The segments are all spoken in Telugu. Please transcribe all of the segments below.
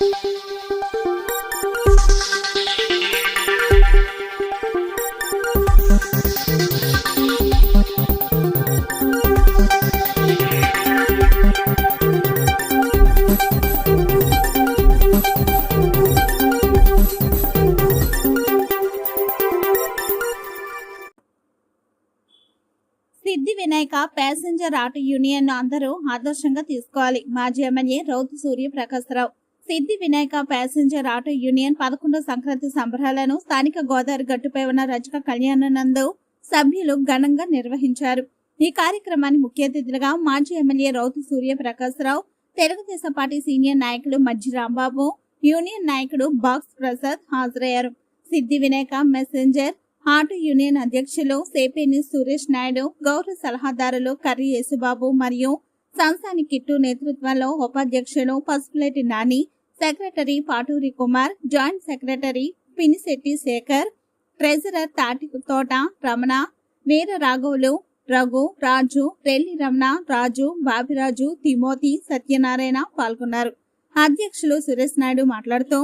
సిద్ధి వినాయక ప్యాసింజర్ ఆటో యూనియన్ అందరూ ఆదర్శంగా తీసుకోవాలి. మాజీ ఎమ్మెల్యే రౌతు సూర్య ప్రకాశ్రావు సిద్ధి వినాయక ప్యాసింజర్ ఆటో యూనియన్ పదకొండో సంక్రాంతి సంబరాలను స్థానిక గోదావరి గట్టుపై ఉన్న రజక కళ్యాణనందు సభ్యులు ఘనంగా నిర్వహించారు. ఈ కార్యక్రమాన్ని ముఖ్య అతిథులుగా మాజీ MLA Rowthu Surya Prakash Rao Telugu Desam party senior నాయకులు మజ్జి రాంబాబు యూనియన్ నాయకుడు బాక్స్ ప్రసాద్ హాజరయ్యారు. Siddhi Vinayaka messenger auto union అధ్యక్షులు సేపేని సురేష్ నాయుడు గౌరవ సలహాదారులు కర్రి యేసుబాబు మరియు సంస్థాని కిట్టు నేతృత్వంలో ఉపాధ్యక్షులు Pasupuleti Nani secretary Paturi Kumar joint secretary Pinisetti Shekhar treasurer Tati Thota Ramana Veera రాఘవులు Raghu Raju Relli Ramana Raju Babiraju Timothy Satyanarayana పాల్గొన్నారు. అధ్యక్షులు సురేష్ నాయుడు మాట్లాడుతూ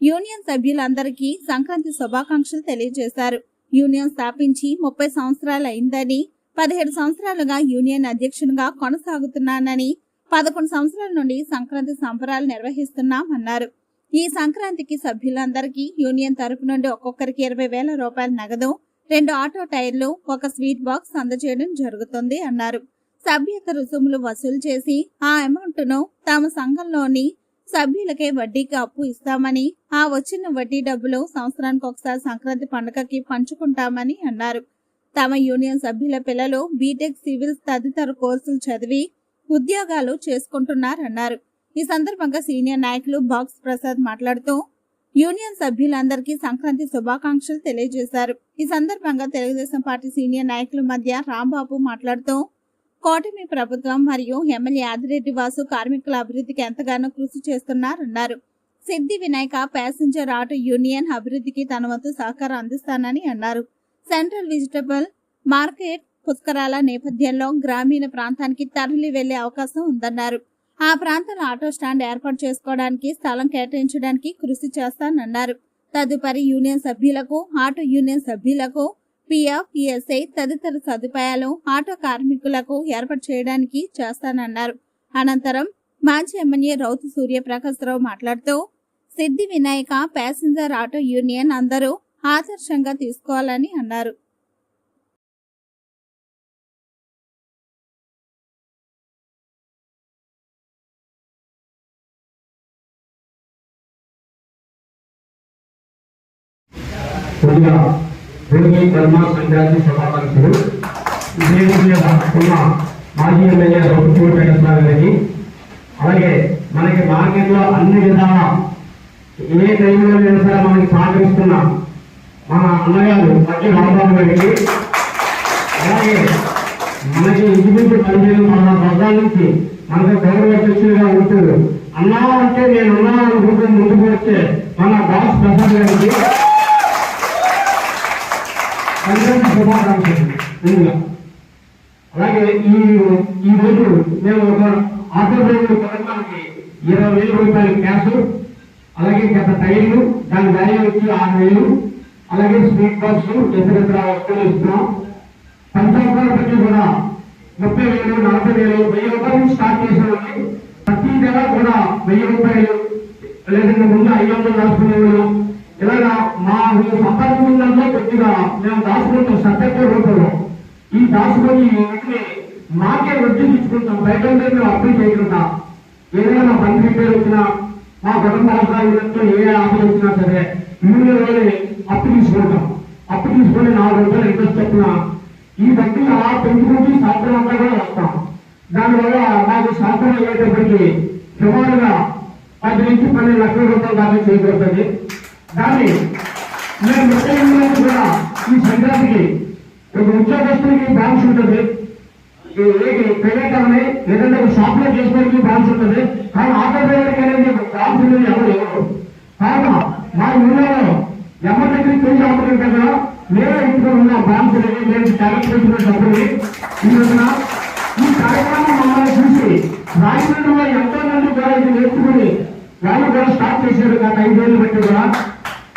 యూనియన్ సభ్యులందరికీ సంక్రాంతి శుభాకాంక్షలు తెలియజేశారు. యూనియన్ స్థాపించి ముప్పై సంవత్సరాలు అయిందని పదిహేడు సంవత్సరాలుగా యూనియన్ అధ్యక్షునిగా కొనసాగుతున్నానని పదకొండు సంవత్సరాల నుండి సంక్రాంతి సంబరాలు నిర్వహిస్తున్నామన్నారు. ఈ సంక్రాంతికి సభ్యులందరికీ యూనియన్ తరపు నుండి ఒక్కొక్కరికి ఇరవై వేల రూపాయల నగదు రెండు ఆటో టైర్లు ఒక స్వీట్ బాక్స్ అందజేయడం జరుగుతుంది అన్నారు. సభ్యత రుసుములు వసూలు చేసి ఆ అమౌంట్ను తమ సంఘంలోని సభ్యులకే వడ్డీకి అప్పు ఇస్తామని ఆ వచ్చిన వడ్డీ డబ్బులు సంవత్సరానికి ఒకసారి సంక్రాంతి పండుగకి పంచుకుంటామని అన్నారు. తమ యూనియన్ సభ్యుల పిల్లలు బీటెక్ సివిల్స్ తదితర కోర్సులు చదివి ఉద్యోగాలు చేసుకుంటున్నారన్నారు. ఈ సందర్భంగా సీనియర్ నాయకులు బాక్స్ ప్రసాద్ మాట్లాడుతూ యూనియన్ సభ్యులందరికీ సంక్రాంతి శుభాకాంక్షలు తెలియజేశారు. ఈ సందర్భంగా తెలుగుదేశం పార్టీ సీనియర్ నాయకుల మధ్య రాంబాబు మాట్లాడుతూ కోటమి ప్రభుత్వం మరియు ఎమ్మెల్యే ఆదిరెడ్డి వాసు కార్మికుల అభివృద్ధికి ఎంతగానో కృషి చేస్తున్నారన్నారు. సిద్ధి వినాయక ప్యాసింజర్ ఆటో యూనియన్ అభివృద్ధికి తన వంతు సహకారం అందిస్తానని అన్నారు. సెంట్రల్ వెజిటబుల్ మార్కెట్ పుష్కరాల నేపథ్యంలో గ్రామీణ ప్రాంతానికి తరలి వెళ్ళే అవకాశం ఉందన్నారు. ఆ ప్రాంతంలో ఆటో స్టాండ్ ఏర్పాటు చేసుకోవడానికి స్థలం కేటాయించడానికి కృషి చేస్తానన్నారు. తదుపరి యూనియన్ సభ్యులకు ఆటో యూనియన్ సభ్యులకు పిఎఫ్ ఈఎస్ఐ తదితర సదుపాయాలు ఆటో కార్మికులకు ఏర్పాటు చేయడానికి చేస్తానన్నారు. అనంతరం మాజీ ఎమ్మెల్యే రౌతు సూర్యప్రకాశ్రావు మాట్లాడుతూ సిద్ధి వినాయక ప్యాసింజర్ ఆటో యూనియన్ అందరూ ఆదర్శంగా తీసుకోవాలని అన్నారు. ముందుగా భోగి ధర్మ సంక్రాంతి శుభాకాంక్షలు వేదిక ఉన్న మాజీ ఎమ్మెల్యే రఘుపూర్ వెంకటరావు గారికి అలాగే మనకి మార్కెట్లో అన్ని విధాల ఏ టైంలో అయినా సరే మనకి సహకరిస్తున్న మన అన్నగారు మధ్య రాంబాబు గారికి అలాగే మనకి ఇంచుమించు పదిహేను పదహారు వర్గాల నుంచి మనకు గౌరవ అధ్యక్షులుగా ఉంటారు. అన్నా అంటే నేను ఉన్నా అనుకుంటూ ముందుకు వస్తే మన బాస్ ప్రసాద్ గారికి సంక్రాంతి శుభాకాంక్షలు. అలాగే ఈ ఈ రోజు మేము ఒక ఆటో డ్రైవర్ పథకానికి ఇరవై వేల రూపాయల క్యాష్ అలాగే గత టైర్లు దాని వాల్యూ వచ్చి ఆరు వేలు. అలాగే స్వీట్ బాక్స్ ఇతరితర వస్తువులు ఇస్తున్నాం. పంచాయతీల పెట్టి కూడా ముప్పై వేలు నలభై వేలు వెయ్యి రూపాయలు స్టార్ట్ చేసామండి ప్రతి నెల కూడా వెయ్యి రూపాయలు లేదంటే ముందు ఐదు వందలు దాచుకునేవాళ్ళం. ఇలాగా మా సంపాదించిందంలో కొద్దిగా మేము దాచుకుంటాం సత్యత్వ రూపంలో. ఈ దాచుకొని వీటిని మాకే వడ్డీ తీసుకుంటాం బయట మేము అప్లై చేయకుండా. ఏదైనా మా పని రిపేర్ వచ్చినా మా కుటుంబ అవసరాలు ఏ ఆఫర్ వచ్చినా సరే యూనియన్లోనే అప్పు తీసుకుంటాం. అప్పు తీసుకొని నాలుగు రూపాయలు ఇంట్రెస్ట్ చెప్పిన ఈ వడ్డీ అలా పెంచుకుంటూ సంవత్సరం అంతా కూడా వస్తాం. దానివల్ల మాకు సంవత్సరం అయ్యేటప్పటికి సుమారుగా పది నుంచి పన్నెండు లక్షల రూపాయలు దాకా చేయబడుతుంది దాన్ని మేము ముప్పై కూడా ఈ సంక్రాంతికి ఒక ఉద్యోగస్తులకి బ్రాంచ్ ఉంటుంది. ప్రైవేట్ లేదంటే ఒక షాప్లో చేసుకోవడానికి బ్రాంచ్ ఉంటుంది. కానీ ఆటో డ్రైవర్కి అనేది బ్రాంచ్ అనేది ఎవరు ఎవరు కారణం మా ఊళ్ళో ఎవరి దగ్గరికి పెళ్ళి ఆపడం కదా మేమే ఇంట్లో ఉన్న బ్రాంచ్ అనేది మేము ఈ రోజున ఈ కార్యక్రమం మమ్మల్ని చూసి రాజమండ్రిలో ఎంతో మంది కూడా ఇది నేర్చుకుని వాళ్ళు కూడా స్టార్ట్ చేశారు గత ఐదేళ్ళు బట్టి కూడా.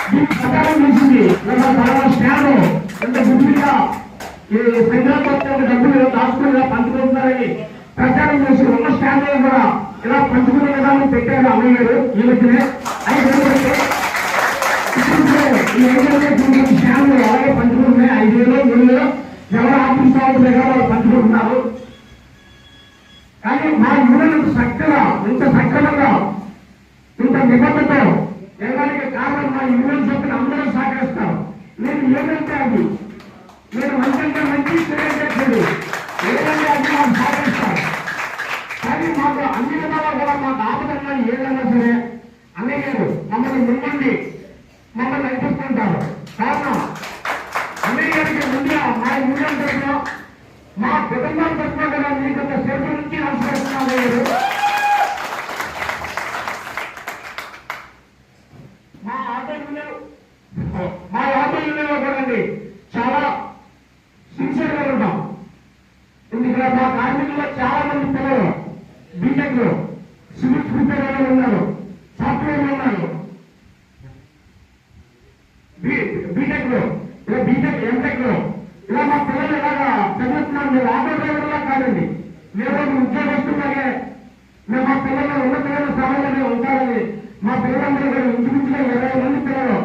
దీని ప్రకారం చేసింది ఒక పలానా స్టాండ్ ఎంత గుడ్డిగా ఈ ప్రజాపత్రిక డబ్బులు దాచుకుని పంచుకుంటున్నారని ప్రచారం చేసి ఉన్న స్టాండ్ కూడా ఇలా పంచుకునే విధానం పెట్టారు అమ్మగారు ఈ మధ్యనే. ఐదేళ్ళు ఈ పంచుకుంటున్నాయి ఐదేళ్ళు మూడు ఎవరు ఆఫీస్ వాళ్ళు పంచుకుంటున్నారు కానీ మా యూనియన్ చక్కగా ఇంత సక్రమంగా ఇంత నిబద్ధతో వెళ్ళడానికి కారణం మా యూనియన్ సభ్యులు అందరూ సహకరిస్తారు నేను ఏదంటే అది నేను మంచి మంచి ఏదంటే అది మాకు కానీ మాకు అన్ని విధాలా కూడా మాకు ఆపదన్నా ఏదైనా సరే అన్నయ్య మమ్మల్ని ముందుండి మమ్మల్ని నడిపిస్తుంటారు కారణం అన్నయ్య గారికి ముందుగా మా యూనియన్ తరఫున మా కుటుంబం తప్ప కూడా మీకు ఒక సేపు నుంచి నమస్కరిస్తున్నాను అన్నయ్య మా ఆటలు మా ఆటోలో కూడా చాలా సిన్సియర్గా ఉంటాం ఇక్కడ మా కార్మికుల్లో చాలా మంది పిల్లలు బీటెక్లో సివిల్ ప్రిపేర్ అయిన ఉన్నారు సాఫ్ట్వేర్ ఉన్నారు బీటెక్లో ఇలా బీటెక్ ఎంటెక్లో ఇలా మా పిల్లలు ఇలాగా చదువుతున్నారు మీరు ఆటో డ్రైవర్లా కాదండి మీరు ఉద్యోగస్తులాగే మేము మా పిల్లలు ఉన్నతమైన స్థానంలోనే ఉంటారని మా పిల్లలందరూ కూడా ఇంచుమించుగా ఇరవై మంది పిల్లలు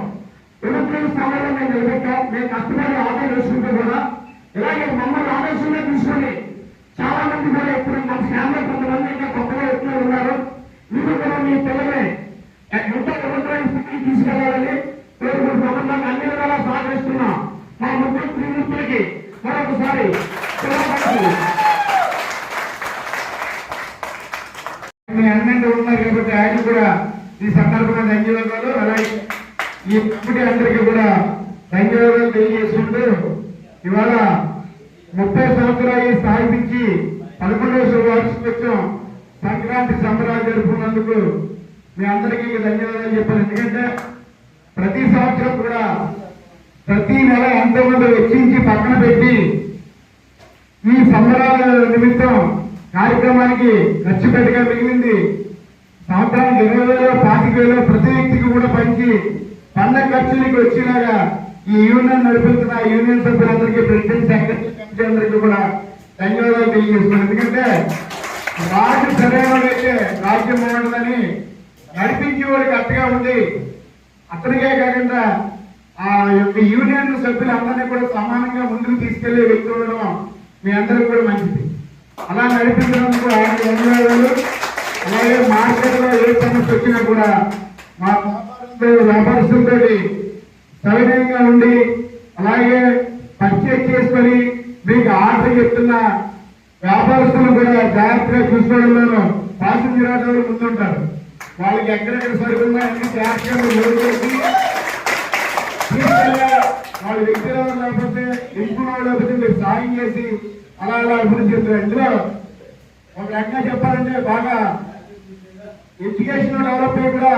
ఉన్నతమైన స్థానంలో మేము నిలబెట్టాం మేము కష్టపడి ఆటో వేసుకుంటే కూడా ఇలాగే మమ్మల్ని ఆదర్శంగా తీసుకొని చాలా మంది కూడా ఇప్పుడు మా ఫ్యామిలీ కొంతమంది ఇంకా కొత్తగా ఎక్కువ ఉన్నారు మీరు కూడా మీ పిల్లల్ని ఎంతో ఉన్నతమైన స్థితికి తీసుకెళ్ళాలని కోరుకుంటున్నాం మాకు అన్ని విధాలా సహకరిస్తున్నాం మా ముగ్గురు త్రిమూర్తులకి మరొకసారి శుభాకాంక్షలు. మీ అన్నట్టు ఉన్నారు కాబట్టి ఆయన కూడా ఈ సందర్భంగా ధన్యవాదాలు అలాగే ఈ కమిటీ అందరికీ కూడా ధన్యవాదాలు తెలియజేసుకుంటూ ఇవాళ ముప్పై సంవత్సరాలు స్థాపించి పదకొండవ వార్షికోత్సవం సంక్రాంతి సంబరాలు జరుపుకున్నందుకు మీ అందరికీ ధన్యవాదాలు చెప్పాను ఎందుకంటే ప్రతి సంవత్సరం కూడా ప్రతి నెల ఎంతో మంది వెచ్చించి పక్కన పెట్టి ఈ సంబరాల నిమిత్తం కార్యక్రమానికి ఖర్చు పెట్టగా మిగిలింది. సంవత్సరానికి ఇరవై వేలు పాతిక వేలు ప్రతి వ్యక్తికి కూడా పంచి పండగ ఖర్చులకి వచ్చినాగా ఈ యూనియన్ నడిపిస్తున్న యూనియన్ సభ్యులందరికీ ప్రెసిడెంట్ సెక్రటరీ కమిటీ అందరికీ కూడా ధన్యవాదాలు తెలియజేస్తున్నాను. ఎందుకంటే రాజు సరైనదైతే రాజ్యం బాగుంటుందని నడిపించేవాడికి అట్టగా ఉంది అతనికే కాకుండా ఆ యొక్క యూనియన్ సభ్యులందరినీ కూడా సమానంగా ముందుకు తీసుకెళ్ళే వ్యక్తి ఉండడం మీ అందరికి కూడా మంచిది. అలా నడిపించినందుకు ఆయన ధన్యవాదాలు. అలాగే మార్కెట్లో ఏ సమస్య వచ్చినా కూడా మాకు మేము వ్యాపారస్తులతో సవినయంగా ఉండి అలాగే పర్చేజ్ చేసుకొని మీకు ఆర్డర్ చెప్తున్న వ్యాపారస్తులు కూడా జాగ్రత్తగా చూసుకోవడంలో పాసింజర్ ఆటోలు ముందుంటారు. వాళ్ళకి ఎక్కడెక్కడ సరుకున్నా అన్ని జాగ్రత్తగా వాళ్ళ వ్యక్తిగత లేకపోతే ఇంకున్న లేకపోతే మీరు సాయం చేసి అలా అలా అభివృద్ధి చెప్తున్నారు. ఇందులో ఒక రకంగా చెప్పాలంటే బాగా ఎడ్యుకేషన్ డెవలప్ అయ్యి కూడా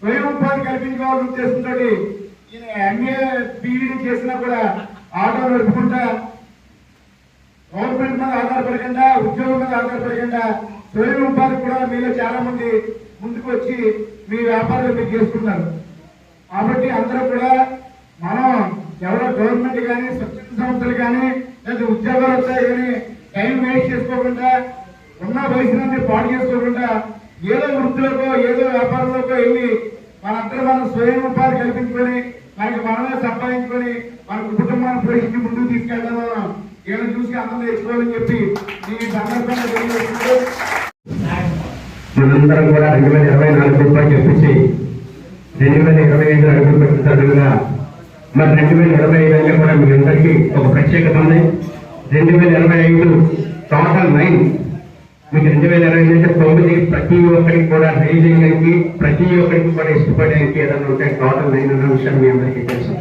స్వయం ఉపాధి కల్పించుకోవాలని ఉద్దేశంతో ఈయన ఎంఏ పీఈడీ చేసినా కూడా ఆటో నడుపుకుంటా గవర్నమెంట్ మీద ఆధారపడకుండా ఉద్యోగం మీద ఆధారపడకుండా స్వయం ఉపాధి కూడా మీలో చాలా మంది ముందుకు వచ్చి మీ వ్యాపారాలు మీరు చేసుకున్నారు. కాబట్టి అందరూ కూడా మనం ఎవరో గవర్నమెంట్ కానీ స్వచ్ఛంద సంస్థలు కానీ లేదా ఉద్యోగాలు వస్తాయి కానీ టైం వేస్ట్ చేసుకోకుండా ఉన్న వయసులన్నీ పాడు చేసుకోకుండా ఏదో వృత్తులకో ఏదో వ్యాపారంలోకో వెళ్ళి మనందరూ మనం స్వయం ఉపాధి కల్పించుకొని మనకి మనమే సంపాదించుకొని మన కుటుంబాన్ని పోషించి ముందుకు తీసుకెళ్ళడం ఏదో చూసి అందరూ నేర్చుకోవాలని చెప్పి ఈ సందర్భంగా తెలియజేస్తూ మనందరం కూడా రెండు వేల ఇరవై నాలుగు రూపాయలు చెప్పేసి రెండు వేల ఇరవై ఐదు అడుగులు పెట్టినట్టుగా మరి రెండు వేల ఇరవై ఐదు అంటే కూడా మీ అందరికీ ఒక ప్రత్యేకత ఉంది. రెండు వేల ఇరవై ఐదు టోటల్ నైన్ మీకు రెండు వేల ఇరవై అంటే తొమ్మిది ప్రతి ఒక్కరికి కూడా రిలీజ్ చేయడానికి ప్రతి ఒక్కరికి కూడా ఇష్టపడడానికి ఏదైనా ఉంటే టోటల్ నైన్ విషయం మీ అందరికీ తెలుసు.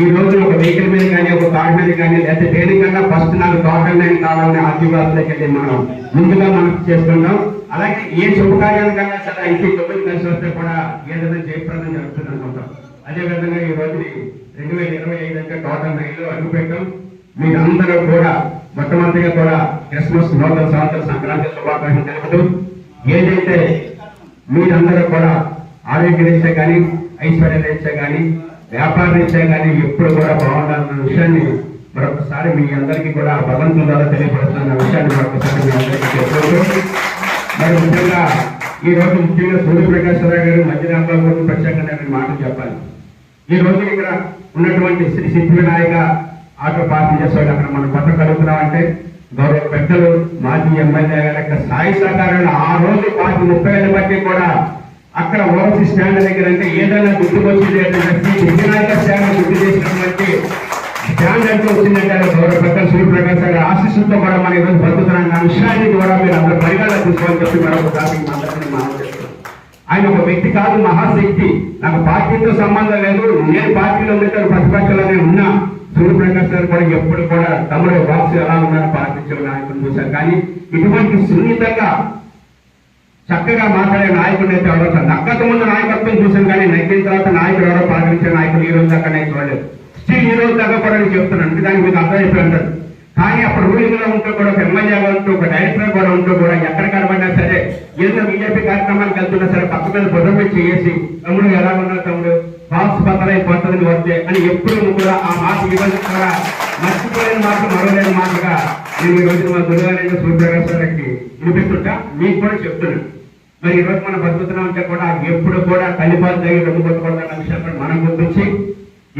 ఈ రోజు ఒక వెహికల్ మీద కానీ ఒక కార్ మీద కానీ లేకపోతే దేనికన్నా ఫస్ట్ నాకు టోటల్ నైన్ కావాలని ఆశీర్వాదాలకు వెళ్ళి మనం ముందుగా మనం చేసుకుంటాం అలాగే ఏ శుభకార్యాలకన్నా సరే ఇంటి తొమ్మిది కలిసి వస్తే కూడా ఏదైనా జయప్రదం జరుగుతుంది అనుకుంటాం. అదే విధంగా ఈ రోజు రెండు వేల ఇరవై ఐదు అంటే టోటల్ నైన్లో అడుగు మీరందరూ కూడా మొట్టమొదటిగా కూడా క్రిస్మస్ నూతన సంవత్సర సంక్రాంతి శుభాకాంక్షలు తెలుపుతూ ఏదైతే మీరందరూ కూడా ఆరోగ్య రీత్యా కానీ ఐశ్వర్య రీత్యా కానీ వ్యాపార రీత్యా కానీ ఎప్పుడు కూడా బాగుండాలన్న విషయాన్ని మరొకసారి మీ అందరికీ కూడా భగవంతుల ద్వారా తెలియపడుతున్న విషయాన్ని మరొకసారి మీ అందరికీ తెలుపుతూ మరి ముఖ్యంగా ఈ రోజు ముఖ్యంగా సూర్యప్రకాశ్వరరావు గారు మధ్యరాంబాబు గారు ప్రత్యేకంగా నేను మాటలు చెప్పాలి. ఈ రోజు ఇక్కడ ఉన్నటువంటి శ్రీ సిద్ధి వినాయక ఆటో పార్టీ వాళ్ళు అక్కడ మనం కొత్త కలుగుతున్నామంటే గౌరవ పెద్దలు మాజీ ఎమ్మెల్యే గారి యొక్క సాయి సహకారాలు ఆ రోజు పార్టీ ముప్పై ఏళ్ళ బట్టి కూడా అక్కడ ఓవర్ స్టాండ్ దగ్గర అంటే ఏదైనా గుర్తుకొచ్చింది అంటే శ్రీ స్టాండ్ గుర్తు చేసినటువంటి స్టాండ్ అంటూ వచ్చిందంటే గౌరవ పెద్దలు సూర్యప్రకాశ్ గారి ఆశీస్సులతో కూడా మన ఈరోజు బతుకుతున్నాం. అంశాన్ని కూడా మీరు అందరూ పరిగణలో తీసుకోవాలని చెప్పి మరొకసారి మీ అందరికీ ఆయన ఒక వ్యక్తి కాదు మహాశక్తి. నాకు పార్టీతో సంబంధం లేదు. నేను పార్టీలో ఉంటాను ప్రతిపక్షంలోనే ఉన్నా. సూర్యప్రకాశ్ గారు కూడా ఎప్పుడు కూడా తమ్ముడు బాక్స్ ఎలా ఉన్నారు పార్టీ నాయకులు చూశారు. కానీ ఇటువంటి సున్నితంగా చక్కగా మాట్లాడే నాయకుడు అయితే ఎవరో సార్ నక్కక ముందు నాయకత్వం చూశాను కానీ నగ్గిన తర్వాత నాయకుడు ఎవరో పాటించే నాయకులు ఈ రోజు దాకా నేను చూడలేదు. స్టిల్ ఈ రోజు దాకా కూడా నేను చెప్తున్నాను. దానికి మీకు అర్థమైపోయి ఉంటుంది. కానీ అప్పుడు రూలింగ్లో ఉంటూ కూడా ఒక ఎమ్మెల్యేగా ఉంటూ ఒక డైరెక్టర్ కూడా ఉంటూ కూడా ఎక్కడ కనబడినా సరే ఏదో బీజేపీ కార్యక్రమానికి వెళ్తున్నా సరే పక్క మీద బుధం చేసి తమ్ముడు ఎలా ఉన్నారు తమ్ముడు? ఆసుపత్రి బద్దలైపోతుంది వస్తే అని ఎప్పుడు కూడా ఆ మాట ఇవ్వడం కూడా మర్చిపోలేని మాట మరవలేని మాటగా నేను ఈరోజు మా గురుగారైన సూర్యప్రకాశ్ గారికి వినిపిస్తుంటా. మీకు కూడా చెప్తున్నాను. మరి ఈరోజు మన బతుకుతున్నా బతుకుతున్నాం అంటే కూడా ఎప్పుడు కూడా కలిపాలు తగ్గి రెండు కొట్టుకోవడం విషయం మనం గుర్తించి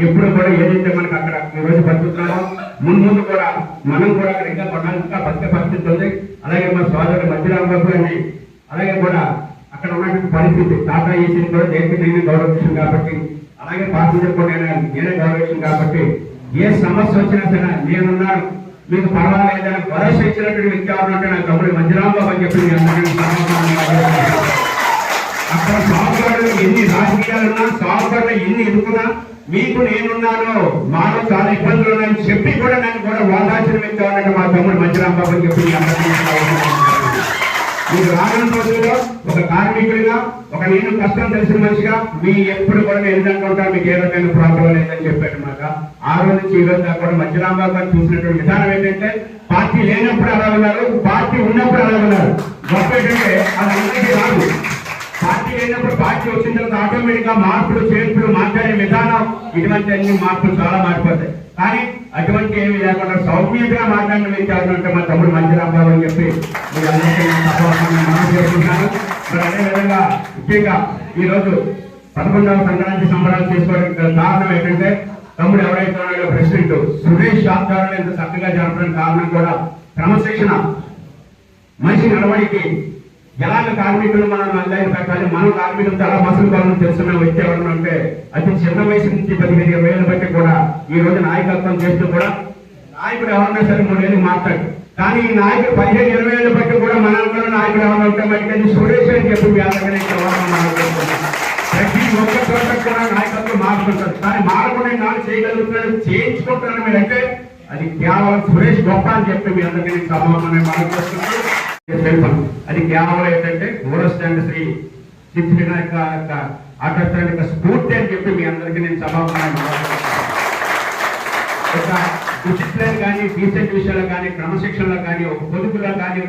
ఎప్పుడు కూడా ఏదైతే మనకు అక్కడ ఈరోజు బతుకుతున్నామో ముందు కూడా మనం కూడా అక్కడ ఇంకా కొన్నాళ్ళు బతికే పరిస్థితి ఉంది. అలాగే మా సోదరుడు మధ్యరాంబాబు గారిని అలాగే కూడా అక్కడ ఉన్నటువంటి పరిస్థితి. టాటా ఏసీని కూడా దేనికి నేనే గౌరవించాం కాబట్టి అలాగే పాసింజర్ కూడా నేనే గౌరవించాను కాబట్టి ఏ సమస్య వచ్చినా సరే నేనున్నాను. మీకు పర్వాలేదని భరోసా ఇచ్చినటువంటి వ్యక్తి ఎవరంటే నా తమ్ముడు మంజరాంబాబు అని చెప్పి అక్కడ సాగుబడులు ఎన్ని రాజకీయాలున్నా సాగుబడులు ఎన్ని ఎదుకున్నా మీకు నేనున్నాను. మాలో చాలా ఇబ్బందులు ఉన్నాయని చెప్పి కూడా నన్ను కూడా వాదాచిన వ్యక్తి ఎవరంటే మా తమ్ముడు మంజరాంబాబు అని చెప్పి మీకు రానున్న రోజుల్లో ఒక కార్మికుడిగా ఒక నేను కష్టం తెలిసిన మనిషిగా మీ ఎప్పుడు కూడా నేను ఏంటంటే మీకు ఏ రకమైన ప్రాబ్లం లేదని చెప్పాడు మాట ఆ రోజు నుంచి ఈ రోజు దాకా కూడా మధ్యరాంబాబు గారు చూసినటువంటి విధానం ఏంటంటే పార్టీ లేనప్పుడు అలా ఉన్నారు పార్టీ ఉన్నప్పుడు అలా ఉన్నారు. గొప్ప ఏంటంటే అది అందరికీ రాదు. పార్టీ లేనప్పుడు పార్టీ వచ్చిన తర్వాత ఆటోమేటిక్గా మార్పులు చేర్పులు మాట్లాడే విధానం ఇటువంటి అన్ని మార్పులు చాలా మారిపోతాయి. కానీ అటువంటి ఏమి లేకుండా సౌమ్యంగా మాట్లాడిన వ్యక్తి అంటే మా తమ్ముడు మంచిరాంబాబు అని చెప్పి మీరు అందరికీ మనం సభాముఖంగా చేసుకుంటున్నాను మరి అదేవిధంగా ముఖ్యంగా ఈ రోజు పదకొండవ సంక్రాంతి సంబరాలు చేసుకోవడానికి కారణం ఏంటంటే తమ్ముడు ఎవరైతే ఉన్నాడో ప్రెసిడెంట్ సురేష్ ఆధ్వర్యంలో ఎంత చక్కగా జరపడానికి కారణం కూడా క్రమశిక్షణ. మనిషి నడవడికి ఎలాంటి కార్మికులు మనం అందరికీ పెట్టాలి మనం కార్మికులు చాలా మసలు కావాలని తెలుసున్న వ్యక్తి ఎవరన్నా అంటే అతి చిన్న వయసు నుంచి పదిహేను ఇరవై ఏళ్ళ బట్టి కూడా ఈ రోజు నాయకత్వం చేస్తూ కూడా నాయకుడు ఎవరన్నా సరే మూడేళ్ళు మాట్లాడు కానీ ఈ నాయకుడు పదిహేను ఇరవై ఏళ్ళ బట్టి కూడా మన అందరూ నాయకుడు ఎవరన్నా ఉంటే మనకి సురేష్ అని చెప్పి మీ అందరికీ ప్రతి ఒక్క చోట కూడా నాయకత్వం మారుతుంటారు కానీ మారకుండా నాడు చేయగలుగుతున్నాడు చేయించుకుంటున్నాడు మీరంటే అది కేవలం సురేష్ గొప్ప అని చెప్పి మీ అందరికీ సమానమే మనం మాట్లాడుతున్నాను టెంపుల్ అది కేవలం ఏంటంటే మూడోస్టాండ్ శ్రీ సిద్ధి వినాయక యొక్క ఆకర్షణ యొక్క స్ఫూర్తి అని చెప్పి మీ అందరికీ నేను సమాధానం ఒక డిసిప్లిన్ కానీ డీసెంట్ విషయంలో కానీ క్రమశిక్షణలో కానీ ఒక పొదుపులో కానీ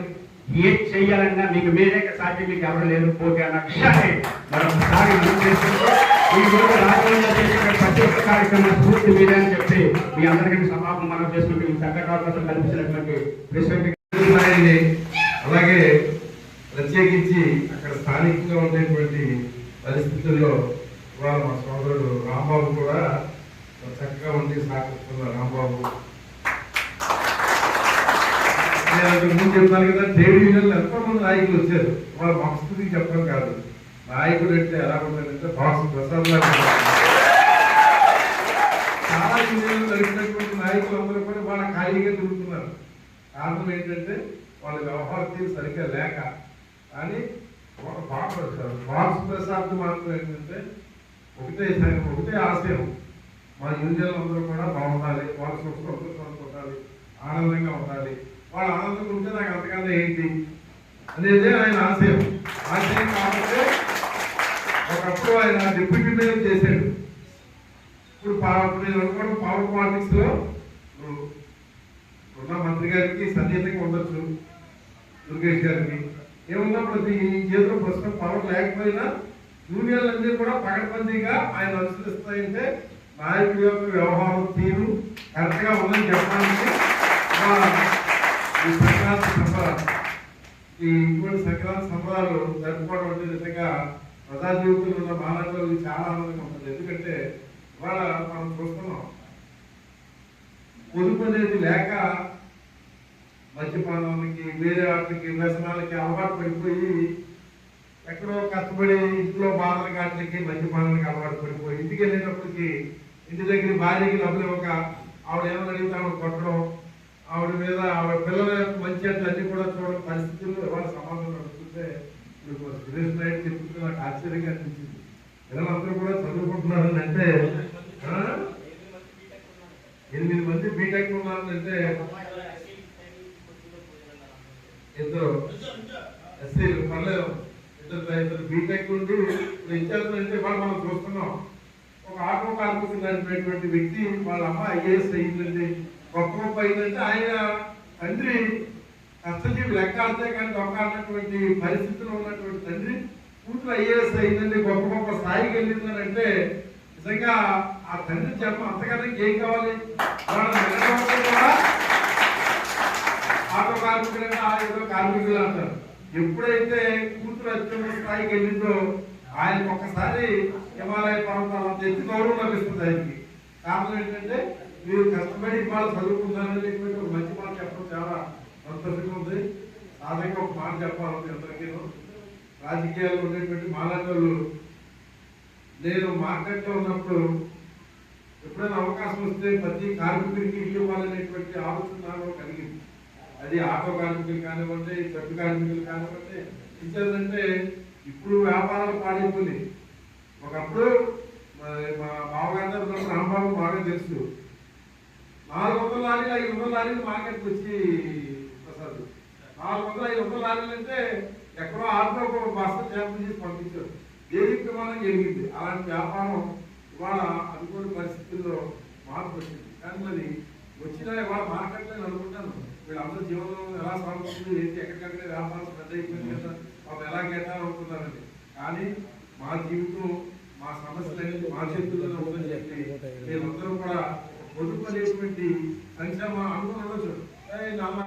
ఏం చేయాలన్నా మీకు మీరే సాధ్యం మీకు ఎవరు లేరు. పోటీ అన్న విషయాన్ని మరొకసారి ఈ రోజు రాజ్యాంగంలో చేసిన ప్రతి ఒక్క కార్యక్రమం స్ఫూర్తి మీరే అని చెప్పి మీ అందరికీ సమాపం మనం చేసుకుంటూ ఈ చక్కటి అవకాశం కల్పించినటువంటి ప్రెసిడెంట్ అలాగే ప్రత్యేకించి అక్కడ స్థానికంగా ఉండేటువంటి పరిస్థితుల్లో ఇవాళ మా సోదరుడు రాంబాబు కూడా చక్కగా ఉండి సహకరిస్తున్న రాంబాబు. నేను ముందు చెప్పాను కదా ట్రేడ్ యూనియన్లు ఎంతో మంది నాయకులు వచ్చారు. వాళ్ళ మస్తు చెప్పడం కాదు. నాయకుడు అంటే ఎలా ఉండాలంటే బాక్స్ ప్రసాద్ లాగా చాలా యూనియన్లు నడిపినటువంటి నాయకులందరూ కూడా వాళ్ళ ఖాళీగా తిరుగుతున్నారు. కారణం ఏంటంటే వాళ్ళ వ్యవహార తీరు సరిగ్గా లేక అని ఒక బాక్స్ బాక్స్ ప్రసాద్ మాత్రం ఏంటంటే ఒకటే ఒకటే ఆశయం. మా యూనియన్లు అందరూ కూడా బాగుండాలి వాళ్ళ సుఖ సంతోషాలు ఉండాలి ఆనందంగా ఉండాలి. వాళ్ళ ఆనందంగా ఉంటే నాకు అంతకన్నా ఏంటి? అనేదే ఆయన ఆశయం. ఆశయం కాబట్టి ఒకప్పుడు ఆయన డిప్యూటీ మేయర్ చేశాడు. ఇప్పుడు పా- ఇప్పుడు నేను అనుకోవడం పవర్ పాలిటిక్స్లో ఉన్న మంత్రి గారికి సన్నిహితంగా ఉండొచ్చు దుర్గేష్ గారికి. ఏమున్నప్పుడు ఈ చేతిలో ప్రస్తుతం పవర్ లేకపోయినా యూనియన్లన్నీ కూడా పకడ్బందీగా ఆయన అనుసరిస్తాయంటే నాయకుడి యొక్క వ్యవహారం తీరు కరెక్ట్గా ఉందని చెప్పడానికి ఈ సంక్రాంతి సంబరాలు ఈ ఇటువంటి సంక్రాంతి సంబరాలు జరుపుకోవడం అంటే నిజంగా ప్రజా జీవితంలో ఉన్న మానవులకు చాలా ఆనందంగా ఉంటుంది. ఎందుకంటే ఇవాళ మనం చూస్తున్నాం పొదుపు అనేది లేక మద్యపానానికి వేరే వాటికి వ్యసనాలకి అలవాటు పడిపోయి ఎక్కడో కష్టపడి ఇంట్లో బాధల కాట్లకి మద్యపానానికి అలవాటు పడిపోయి ఇంటికి వెళ్ళినప్పటికి ఇంటి దగ్గర భార్యకి డబ్బులు ఇవ్వక ఆవిడ ఏమైనా అడిగితే ఆవిడ కొట్టడం ఆవిడ మీద ఆవిడ పిల్లల మంచి అట్లన్నీ కూడా చూడడం పరిస్థితుల్లో ఇవాళ సమాజంలో నడుస్తుంటే ఇప్పుడు సురేష్ నాయుడు చెప్తుంటే నాకు ఆశ్చర్యంగా అనిపించింది పిల్లలందరూ కూడా చదువుకుంటున్నారని అంటే ఆ? ఎనిమిది మంది బీటెక్ ఉన్నారంటే ఇద్దరు ఎస్సీలు పర్లేదు. ఇద్దరు ఇద్దరు బీటెక్ ఉండి ఇచ్చేస్తారు అంటే వాళ్ళు మనం చూస్తున్నాం. ఒక ఆటో కార్మికులు అనేటువంటి వ్యక్తి వాళ్ళ అమ్మ ఐఏఎస్ అయిందండి గొప్ప గొప్ప అయిందంటే ఆయన తండ్రి కష్టజీవి లెక్క ఆడితే కానీ దొక్కాలన్నటువంటి పరిస్థితిలో ఉన్నటువంటి తండ్రి కూతురు ఐఏఎస్ అయిందండి గొప్ప గొప్ప స్థాయికి వెళ్ళిందని అంటే నిజంగా ఆ తండ్రి జన్మ అంతకన్నా ఏం కావాలి? వాళ్ళ ఆటో కార్మికులైనా ఆ కార్మికులు అంటారు. ఎప్పుడైతే కూతురు అత్యున్నత స్థాయికి వెళ్ళిందో ఆయన ఒక్కసారి హిమాలయ పర్వతాలను ఎత్తి గౌరవం లభిస్తుంది ఆయనకి. కారణం ఏంటంటే మీరు కష్టపడి ఇవాళ చదువుకున్నారని చెప్పి ఒక మంచి మాట చెప్పడం చాలా సంతోషంగా ఉంది. సాధంగా ఒక మాట చెప్పాలి అందరికీ రాజకీయాల్లో ఉండేటువంటి మాలాటోళ్ళు నేను మార్కెట్లో ఉన్నప్పుడు ఎప్పుడైనా అవకాశం వస్తే ప్రతి కార్మికుడికి ఇల్లు ఇవ్వాలనేటువంటి ఆలోచన కలిగింది. అది ఆటో కార్మికులు కానివ్వండి చెట్టు కార్మికులు కానివ్వండి ఇచ్చేదంటే ఇప్పుడు వ్యాపారాలు పాడైపోయి ఒకప్పుడు మరి మా బావగారి రాంబాబు బాగా తెలుసు. నాలుగు వందల లారీలు ఐదు వందల లారీలు మార్కెట్కి వచ్చి ప్రసాద్. నాలుగు వందల ఐదు వందల లారీలు అంటే ఎక్కడో ఆటో ఒక బస్సు చేపలు చేసి పంపించారు. దేనికి విమానం జరిగింది? అలాంటి వ్యాపారం ఇవాళ అనుకోని పరిస్థితుల్లో మార్పు వచ్చింది. కానీ మరి వచ్చినా ఇవాళ మార్కెట్లో నేను అనుకుంటాను. వీళ్ళందరూ జీవనం ఎలా సాగుతుంది ఏంటి ఎక్కడికక్కడే వ్యాపారం పెద్ద అయిపోయింది కదా వాళ్ళు ఎలా గెట్టాలి అనుకున్నారండి కానీ మా జీవితం మా సమస్యలు మా చేతుల్లో ఉందని చెప్పి మేమందరం కూడా పొదుపు అనేటువంటి సంక్షేమ అనుకుని